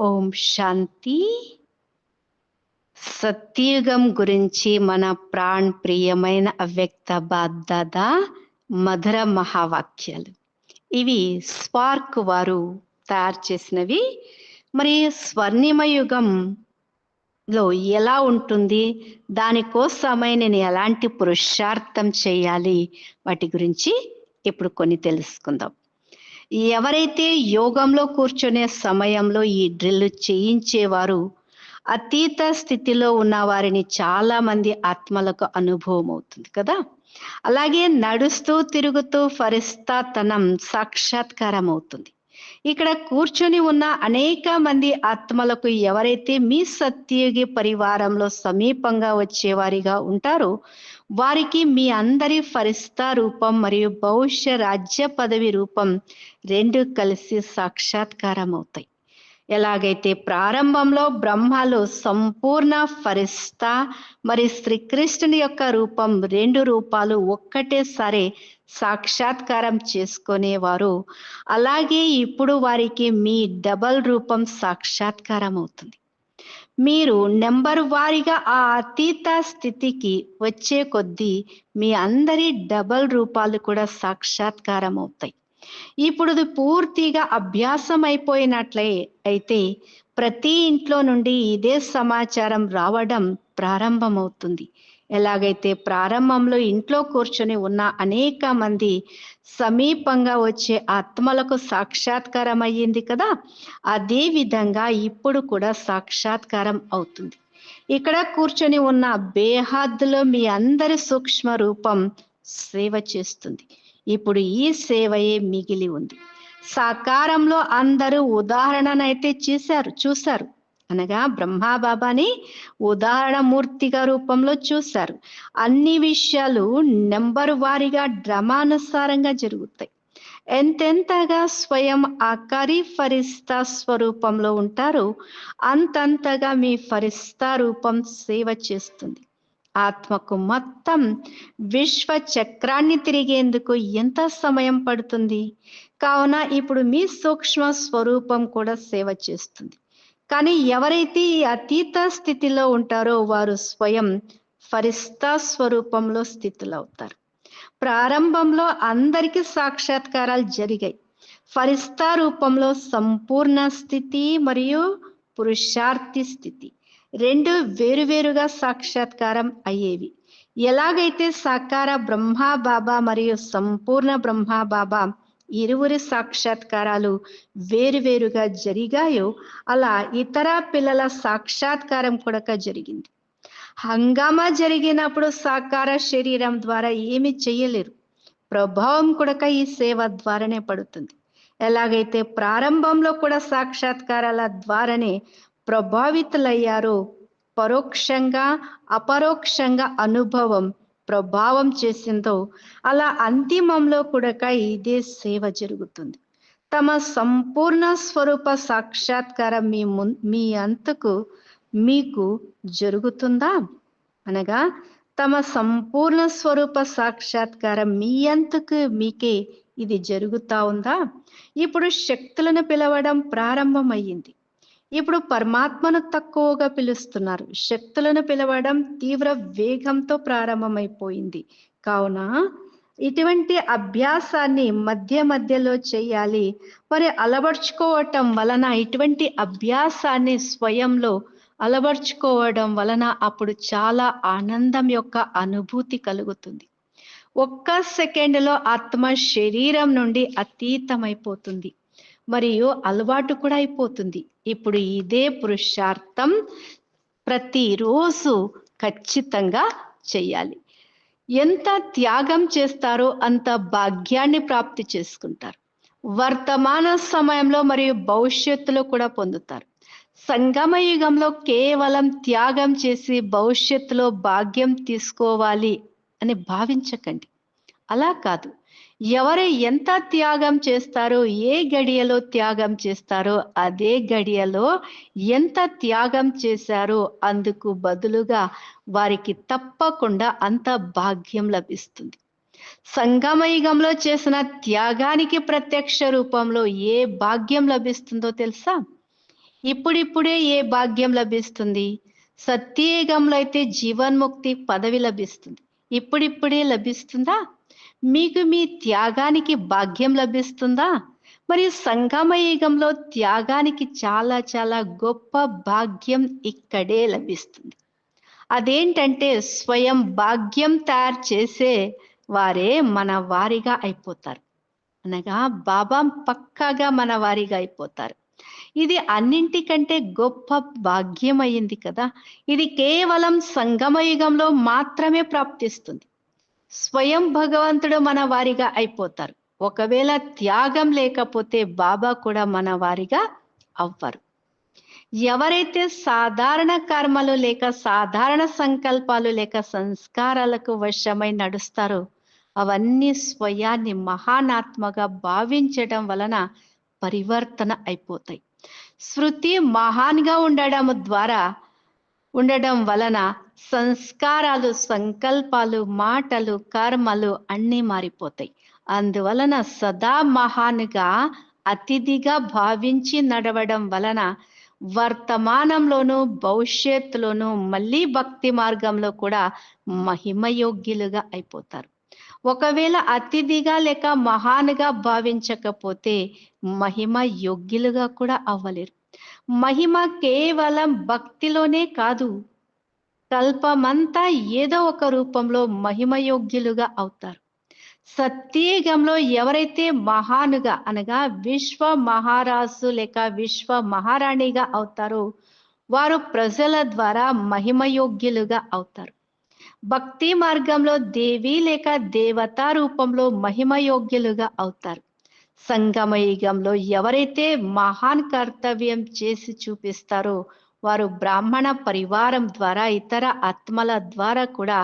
ఓం శాంతి. సత్యయుగం గురించి మన ప్రాణ్ ప్రియమైన అవ్యక్త బాధ్యత మధుర మహావాక్యాలు. ఇవి స్పార్క్ వారు తయారు చేసినవి. మరి స్వర్ణిమయుగం లో ఎలా ఉంటుంది? దానికోసమై నేను ఎలాంటి పురుషార్థం చేయాలి? వాటి గురించి ఇప్పుడు కొన్ని తెలుసుకుందాం. ఎవరైతే యోగంలో కూర్చునే సమయంలో ఈ డ్రిల్ చేయించేవారు అతీత స్థితిలో ఉన్న వారిని చాలా మంది ఆత్మలకు అనుభవం అవుతుంది కదా? అలాగే నడుస్తూ తిరుగుతూ ఫరిస్తాతనం సాక్షాత్కారం అవుతుంది. ఇక్కడ కూర్చొని ఉన్న అనేక మంది ఆత్మలకు ఎవరైతే మీ సత్యయుగి పరివారంలో సమీపంగా వచ్చేవారిగా ఉంటారో వారికి మీ అందరి ఫరిస్తా రూపం మరియు భవిష్య రాజ్య పదవి రూపం రెండు కలిసి సాక్షాత్కారం అవుతాయి ఎలాగైతే ప్రారంభంలో బ్రహ్మలు సంపూర్ణ ఫరిస్తా మరి శ్రీకృష్ణుని యొక్క రూపం రెండు రూపాలు ఒక్కటేసారి సాక్షాత్కారం చేసుకునేవారు. అలాగే ఇప్పుడు వారికి మీ డబల్ రూపం సాక్షాత్కారం అవుతుంది. మీరు నెంబర్ వారిగా ఆ అతీత స్థితికి వచ్చే కొద్దీ మీ అందరి డబల్ రూపాలు కూడా సాక్షాత్కారం అవుతాయి. ఇప్పుడు పూర్తిగా అభ్యాసం అయిపోయినట్లే అయితే ప్రతి ఇంట్లో నుండి ఇదే సమాచారం రావడం ప్రారంభమవుతుంది. ఎలాగైతే ప్రారంభంలో ఇంట్లో కూర్చొని ఉన్న అనేక మంది సమీపంగా వచ్చే ఆత్మలకు సాక్షాత్కారం అయ్యింది కదా అదే విధంగా ఇప్పుడు కూడా సాక్షాత్కారం అవుతుంది. ఇక్కడ కూర్చొని ఉన్న బేహద్దులో మీ అందరి సూక్ష్మ రూపం సేవ చేస్తుంది. ఇప్పుడు ఈ సేవయే మిగిలి ఉంది. సాకారంలో అందరూ ఉదాహరణనైతే చేశారు చూశారు. అనగా బ్రహ్మాబాబాని ఉదాహరణ మూర్తిగా రూపంలో చూశారు. అన్ని విషయాలు నెంబర్ వారిగా డ్రమానుసారంగా జరుగుతాయి. ఎంతెంతగా స్వయం ఆకారి ఫరిస్తా స్వరూపంలో ఉంటారో అంతంతగా మీ ఫరిస్తా రూపం సేవ చేస్తుంది. ఆత్మకు మొత్తం విశ్వ చక్రాన్ని తిరిగేందుకు ఎంత సమయం పడుతుంది? కావున ఇప్పుడు మీ సూక్ష్మ స్వరూపం కూడా సేవ చేస్తుంది. కానీ ఎవరైతే ఈ అతీత స్థితిలో ఉంటారో వారు స్వయం ఫరిస్తా స్వరూపంలో స్థితులు అవుతారు ప్రారంభంలో అందరికీ సాక్షాత్కారాలు జరిగాయి. ఫరిస్తా రూపంలో సంపూర్ణ స్థితి మరియు పురుషార్థి స్థితి రెండు వేరువేరుగా సాక్షాత్కారం అయ్యేవి. ఎలాగైతే సాకార బ్రహ్మ బాబా మరియు సంపూర్ణ బ్రహ్మ బాబా ఇరువురి సాక్షాత్కారాలు వేరువేరుగా జరిగాయో అలా ఇతర పిల్లల సాక్షాత్కారం కూడా జరిగింది. హంగామా జరిగినప్పుడు సాకార శరీరం ద్వారా ఏమి చేయలేరు. ప్రభావం కూడా ఈ సేవ ద్వారానే పడుతుంది. ఎలాగైతే ప్రారంభంలో కూడా సాక్షాత్కారాల ద్వారానే ప్రభావితులయ్యారో పరోక్షంగా అపరోక్షంగా అనుభవం ప్రభావం చేసిందో అలా అంతిమంలో కూడా ఇదే సేవ జరుగుతుంది. తమ సంపూర్ణ స్వరూప సాక్షాత్కారం మీ మీ అంతకు మీకు జరుగుతుందా? అనగా తమ సంపూర్ణ స్వరూప సాక్షాత్కారం మీ అంతకు మీకే ఇది జరుగుతా ఉందా? ఇప్పుడు శక్తులను పిలవడం ప్రారంభమయ్యింది. ఇప్పుడు పరమాత్మను తక్కువగా పిలుస్తున్నారు. శక్తులను పిలవడం తీవ్ర వేగంతో ప్రారంభమైపోయింది. కావున ఇటువంటి అభ్యాసాన్ని మధ్య మధ్యలో చేయాలి. మరి అలవర్చుకోవటం వలన ఇటువంటి అభ్యాసాన్ని స్వయంలో అలవర్చుకోవడం వలన అప్పుడు చాలా ఆనందం యొక్క అనుభూతి కలుగుతుంది. ఒక్క సెకండ్లో ఆత్మ శరీరం నుండి అతీతమైపోతుంది. మరియు అలవాటు కూడా అయిపోతుంది. ఇప్పుడు ఇదే పురుషార్థం ప్రతిరోజు ఖచ్చితంగా చేయాలి. ఎంత త్యాగం చేస్తారో అంత భాగ్యాన్ని ప్రాప్తి చేసుకుంటారు. వర్తమాన సమయంలో మరియు భవిష్యత్తులో కూడా పొందుతారు. సంగమ యుగంలో కేవలం త్యాగం చేసి భవిష్యత్తులో భాగ్యం తీసుకోవాలి అని భావించకండి. అలా కాదు. ఎవరు ఎంత త్యాగం చేస్తారో ఏ గడియలో త్యాగం చేస్తారో అదే గడియలో ఎంత త్యాగం చేశారో అందుకు బదులుగా వారికి తప్పకుండా అంత భాగ్యం లభిస్తుంది. సంగమయుగంలో చేసిన త్యాగానికి ప్రత్యక్ష రూపంలో ఏ భాగ్యం లభిస్తుందో తెలుసా? ఇప్పుడిప్పుడే ఏ భాగ్యం లభిస్తుంది? సత్యయుగంలో అయితే జీవన్ముక్తి పదవి లభిస్తుంది. ఇప్పుడిప్పుడే లభిస్తుందా? మీకు మీ త్యాగానికి భాగ్యం లభిస్తుందా? మరి సంగమ యుగంలో త్యాగానికి చాలా చాలా గొప్ప భాగ్యం ఇక్కడే లభిస్తుంది. అదేంటంటే స్వయం భాగ్యం తయారు చేసే వారే మన వారిగా అయిపోతారు. అనగా బాబా పక్కాగా మన వారిగా అయిపోతారు. ఇది అన్నింటికంటే గొప్ప భాగ్యం అయింది కదా. ఇది కేవలం సంగమయుగంలో మాత్రమే ప్రాప్తిస్తుంది. స్వయం భగవంతుడు మన వారిగా అయిపోతారు. ఒకవేళ త్యాగం లేకపోతే బాబా కూడా మన వారిగా అవ్వరు. ఎవరైతే సాధారణ కర్మలు లేక సాధారణ సంకల్పాలు లేక సంస్కారాలకు వశమై నడుస్తారో అవన్నీ స్వయాన్ని మహానాత్మగా భావించడం వలన పరివర్తన అయిపోతాయి. శృతి మహాన్గా ఉండడం ద్వారా ఉండడం వలన సంస్కారాలు సంకల్పాలు మాటలు కర్మలు అన్నీ మారిపోతాయి. అందువలన సదా మహాన్గా అతిథిగా భావించి నడవడం వలన వర్తమానంలోనూ భవిష్యత్తులోనూ మళ్ళీ భక్తి మార్గంలో కూడా మహిమయోగ్యులుగా అయిపోతారు. ఒకవేళ అతిథిగా లేక మహానుగా భావించకపోతే మహిమ యోగ్యులుగా కూడా అవ్వలేరు. మహిమ కేవలం భక్తిలోనే కాదు కల్పమంతా ఏదో ఒక రూపంలో మహిమయోగ్యులుగా అవుతారు. సత్యయుగంలో ఎవరైతే మహానుగా అనగా విశ్వ మహారాజు లేక విశ్వ మహారాణిగా అవుతారో వారు ప్రజల ద్వారా మహిమయోగ్యులుగా అవుతారు. భక్తి మార్గంలో దేవి లేక దేవతా రూపంలో మహిమయోగ్యులుగా అవుతారు. సంగమయుగంలో ఎవరైతే మహాన్ కర్తవ్యం చేసి చూపిస్తారో వారు బ్రాహ్మణ పరివారం ద్వారా ఇతర ఆత్మల ద్వారా కూడా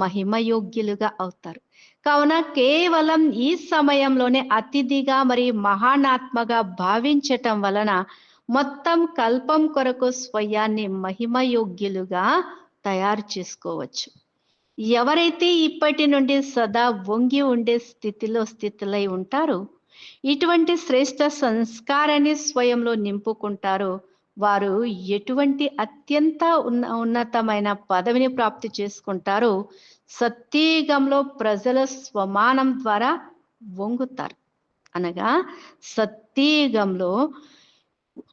మహిమయోగ్యులుగా అవుతారు. కావున కేవలం ఈ సమయంలోనే అతిథిగా మరి మహానాత్మగా భావించటం వలన మొత్తం కల్పం కొరకు స్వయాన్ని మహిమయోగ్యులుగా తయారు చేసుకోవచ్చు. ఎవరైతే ఇప్పటి నుండి సదా వంగి ఉండే స్థితిలో స్థితులై ఉంటారో ఇటువంటి శ్రేష్ట సంస్కారాన్ని స్వయంలో నింపుకుంటారో వారు ఎటువంటి అత్యంత ఉన్న ఉన్నతమైన పదవిని ప్రాప్తి చేసుకుంటారో సత్యయుగంలో ప్రజల స్వమానం ద్వారా వంగుతారు. అనగా సత్యయుగంలో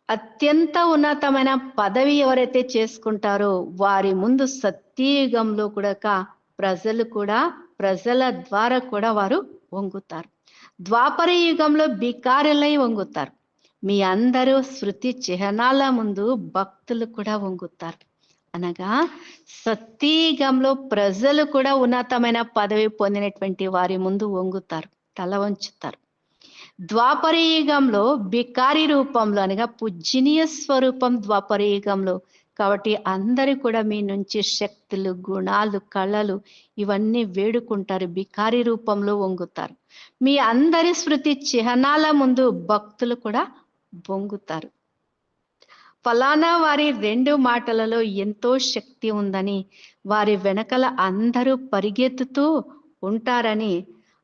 అత్యంత ఉన్నతమైన పదవి ఎవరైతే చేసుకుంటారో వారి ముందు సత్యయుగంలో కూడా ప్రజలు కూడా ప్రజల ద్వారా కూడా వారు వంగుతారు. ద్వాపర యుగంలో బికారులై వంగుతారు. మీ అందరూ శృతి చిహ్నాల ముందు భక్తులు కూడా వంగుతారు. అనగా సతీగంలో ప్రజలు కూడా ఉన్నతమైన పదవి పొందినటువంటి వారి ముందు వంగుతారు తల వంచుతారు. ద్వాపరయుగంలో బికారి రూపంలో అనగా పూజనీయ స్వరూపం ద్వాపర యుగంలో. కాబట్టి అందరూ కూడా మీ నుంచి శక్తులు గుణాలు కళలు ఇవన్నీ వేడుకుంటారు బికారి రూపంలో వంగుతారు. మీ అందరి స్మృతి చిహ్నాల ముందు భక్తులు కూడా బొంగుతారు. ఫలానా వారి రెండు మాటలలో ఎంతో శక్తి ఉందని వారి వెనకల అందరూ పరిగెత్తుతూ ఉంటారని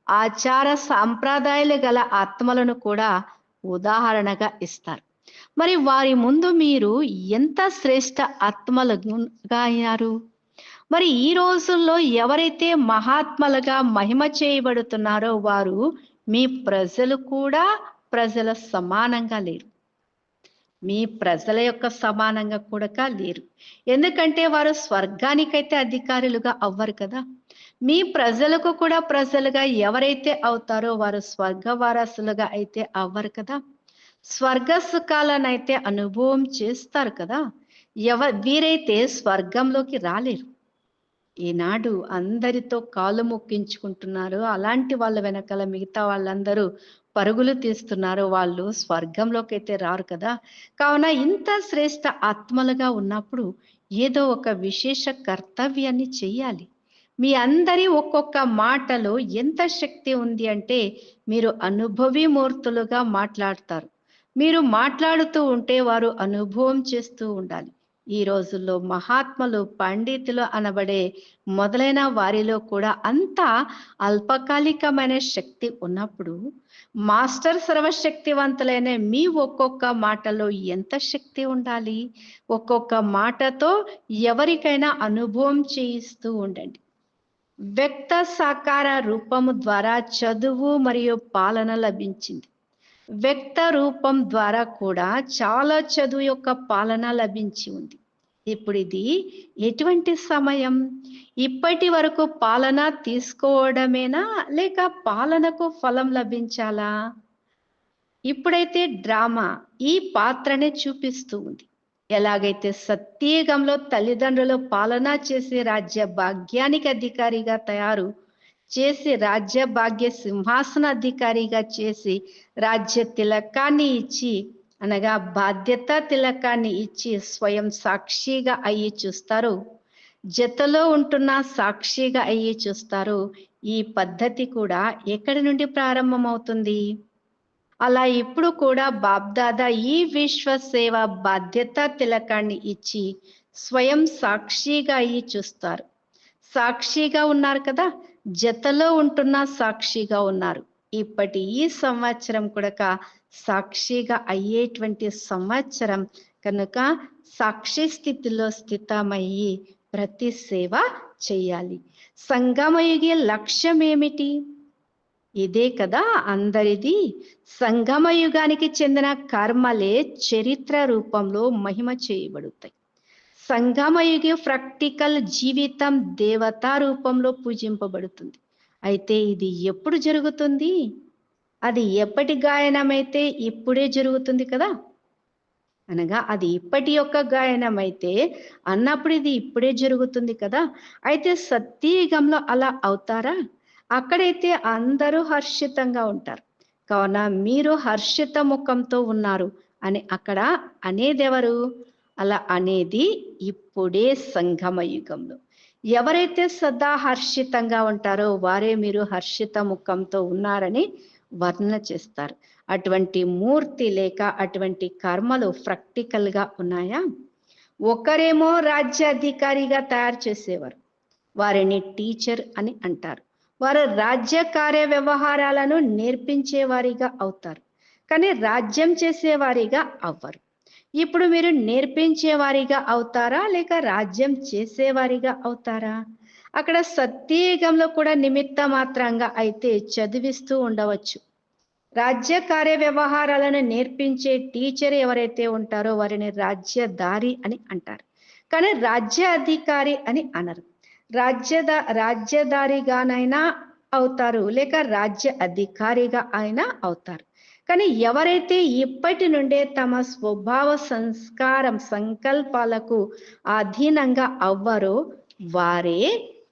ఆచార సాంప్రదాయాలు గల ఆత్మలను కూడా ఉదాహరణగా ఇస్తారు. మరి వారి ముందు మీరు ఎంత శ్రేష్ట ఆత్మలుగా అయ్యారు? మరి ఈ రోజుల్లో ఎవరైతే మహాత్మలుగా మహిమ చేయబడుతున్నారో వారు మీ ప్రజలు కూడా ప్రజల సమానంగా లేరు. మీ ప్రజల యొక్క సమానంగా కూడా లేరు. ఎందుకంటే వారు స్వర్గానికైతే అధికారులుగా అవ్వరు కదా. మీ ప్రజలకు కూడా ప్రజలుగా ఎవరైతే అవుతారో వారు స్వర్గ వారసులుగా అయితే అవ్వరు కదా. స్వర్గ సుఖాలనైతే అనుభవం చేస్తారు కదా. ఎవ వీరైతే స్వర్గంలోకి రాలేరు. ఈనాడు అందరితో కాలు మొక్కించుకుంటున్నారు. అలాంటి వాళ్ళ వెనకాల మిగతా వాళ్ళందరూ పరుగులు తీస్తున్నారు వాళ్ళు స్వర్గంలోకి అయితే రారు కదా. కావున ఇంత శ్రేష్ట ఆత్మలుగా ఉన్నప్పుడు ఏదో ఒక విశేష కర్తవ్యాన్ని చెయ్యాలి. మీ అందరి ఒక్కొక్క మాటలో ఎంత శక్తి ఉంది అంటే మీరు అనుభవి మూర్తులుగా మాట్లాడతారు. మీరు మాట్లాడుతూ ఉంటే వారు అనుభవం చేస్తూ ఉండాలి. ఈ రోజుల్లో మహాత్ములు పండితులు అనబడే మొదలైన వారిలో కూడా అంత అల్పకాలికమైన శక్తి ఉన్నప్పుడు మాస్టర్ సర్వశక్తివంతులైన మీ ఒక్కొక్క మాటలో ఎంత శక్తి ఉండాలి? ఒక్కొక్క మాటతో ఎవరికైనా అనుభవం చేయిస్తూ ఉండండి. వ్యక్త సాకార రూపము ద్వారా చదువు మరియు పాలన లభించింది. వ్యక్త రూపం ద్వారా కూడా చాలా చదువు యొక్క పాలన లభించి ఉంది. ఇప్పుడు ఇది ఎటువంటి సమయం? ఇప్పటి వరకు పాలన తీసుకోవడమేనా? లేక పాలనకు ఫలం లభించాలా? ఇప్పుడైతే డ్రామా ఈ పాత్రనే చూపిస్తూ ఉంది. ఎలాగైతే సత్యేగంలో తల్లిదండ్రులు పాలన చేసి రాజ్య భాగ్యానికి అధికారిగా తయారు చేసి రాజ్య భాగ్య సింహాసన అధికారిగా చేసి రాజ్య తిలకాన్ని ఇచ్చి అనగా బాధ్యత తిలకాన్ని ఇచ్చి స్వయం సాక్షిగా అయ్యి చూస్తారు. జతలో ఉంటున్న సాక్షిగా అయ్యి చూస్తారు. ఈ పద్ధతి కూడా ఎక్కడి నుండి ప్రారంభమవుతుంది? అలా ఇప్పుడు కూడా బాబ్దాదా ఈ విశ్వ సేవ బాధ్యత తిలకాన్ని ఇచ్చి స్వయం సాక్షిగా అయ్యి చూస్తారు. సాక్షిగా ఉన్నారు కదా? జతలో ఉంటున్న సాక్షిగా ఉన్నారు. ఇప్పటి ఈ సంవత్సరం కూడా సాక్షిగా అయ్యేటువంటి సంవత్సరం కనుక సాక్షి స్థితిలో స్థితమయ్యి ప్రతి సేవ చేయాలి. సంగమయుగి లక్ష్యం ఏమిటి ఇదే కదా అందరిది. సంగమయుగానికి చెందిన కర్మలే చరిత్ర రూపంలో మహిమ చేయబడతాయి. సంగమయుగి ప్రాక్టికల్ జీవితం దేవతా రూపంలో పూజింపబడుతుంది. అయితే ఇది ఎప్పుడు జరుగుతుంది? అది ఎప్పటి గాయనమైతే ఇప్పుడే జరుగుతుంది కదా? అనగా అది ఇప్పటి యొక్క గాయనం అయితే అన్నప్పుడు ఇది ఇప్పుడే జరుగుతుంది కదా? అయితే సత్యయుగంలో అలా అవుతారా? అక్కడైతే అందరూ హర్షితంగా ఉంటారు. కావున మీరు హర్షిత ముఖంతో ఉన్నారు అని అక్కడ అనేదెవరు? అలా అనేది ఇప్పుడే సంగమ యుగంలో ఎవరైతే సదా హర్షితంగా ఉంటారో వారే మీరు హర్షిత ముఖంతో ఉన్నారని వర్ణన చేస్తారు. అటువంటి మూర్తి లేక అటువంటి కర్మలు ప్రాక్టికల్గా ఉన్నాయా? ఒకరేమో రాజ్యాధికారిగా తయారు చేసేవారు. వారిని టీచర్ అని అంటారు. వారు రాజ్య కార్య వ్యవహారాలను నేర్పించేవారిగా అవుతారు. కానీ రాజ్యం చేసేవారిగా అవ్వరు. ఇప్పుడు మీరు నేర్పించేవారిగా అవుతారా? లేక రాజ్యం చేసేవారిగా అవుతారా? అక్కడ సత్యయుగంలో కూడా నిమిత్త మాత్రంగా అయితే చదివిస్తూ ఉండవచ్చు. రాజ్య కార్య వ్యవహారాలను నేర్పించే టీచర్ ఎవరైతే ఉంటారో వారిని రాజ్యదారి అని అంటారు. కానీ రాజ్య అధికారి అని అనరు. రాజ్యద రాజ్యదారిగానైనా అవుతారు లేక రాజ్య అధికారిగా అయినా అవుతారు. కానీ ఎవరైతే ఇప్పటి నుండే తమ స్వభావ సంస్కారం సంకల్పాలకు అధీనంగా అవ్వరో వారే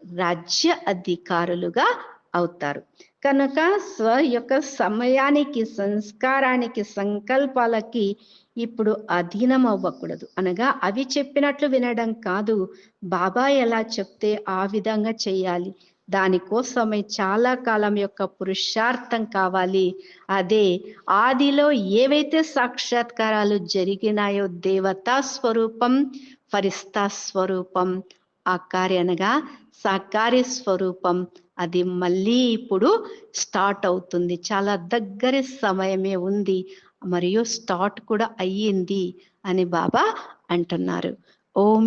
రాజ్య అధికారులుగా అవుతారు. కనుక స్వ యొక్క సమయానికి సంస్కారానికి సంకల్పాలకి ఇప్పుడు అధీనం అవ్వకూడదు అనగా అవి చెప్పినట్లు వినడం కాదు. బాబా ఎలా చెప్తే ఆ విధంగా చేయాలి దానికోసమే చాలా కాలం యొక్క పురుషార్థం కావాలి. అదే ఆదిలో ఏవైతే సాక్షాత్కారాలు జరిగినాయో దేవతా స్వరూపం ఫరిస్తా స్వరూపం ఆకారి అనగా సాకారి స్వరూపం. అది మళ్ళీ ఇప్పుడు స్టార్ట్ అవుతుంది. చాలా దగ్గరి సమయమే ఉంది. మరియు స్టార్ట్ కూడా అయ్యింది అని బాబా అంటున్నారు. ఓం